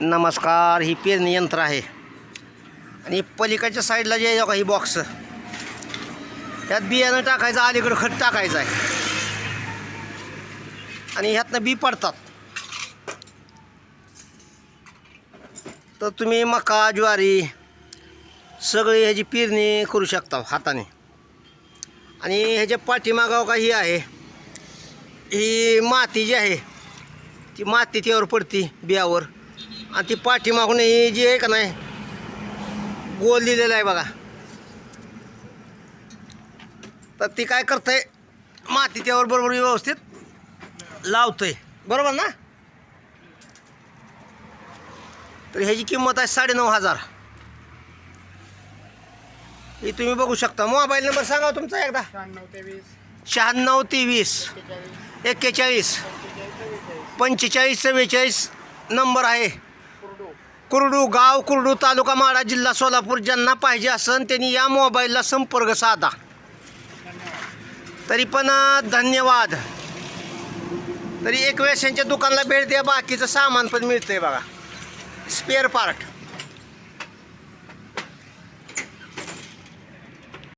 नमस्कार ही पेरणी यंत्र आहे. आणि पलीकडच्या साईडला जे का ही बॉक्स त्यात बियाणं टाकायचं अलीकडं खत टाकायचं आहे. आणि ह्यातनं बी पडतात. तर तुम्ही मका ज्वारी सगळी ह्याची पेरणी करू शकता हाताने. आणि ह्याच्या पाठीमागाव का ही आहे. ही माती जी आहे ती माती त्यावर पडती बियावर. आणि ती पाठीमागून ही जी आहे का नाही गोल लिहिलेलं आहे बघा. तर ती काय करतंय माती त्यावर बरोबर व्यवस्थित लावतंय. बरोबर ना? तर ह्याची किंमत आहे साडेनऊ हजार. ही तुम्ही बघू शकता. मोबाईल नंबर सांगा तुमचा एकदा. शहाण्णव तेवीस एक्केचाळीस. पंचेचाळीस चव्वेचाळीस नंबर आहे. कुरडू गाव कुरडू तालुका माडा जिल्हा सोलापूर. ज्यांना पाहिजे असन त्यांनी या मोबाईलला संपर्क साधा. तरी पण धन्यवाद. तरी एक वेळेस यांच्या दुकानाला भेट द्या बाकीचं सामान पण मिळतंय बघा. Spare part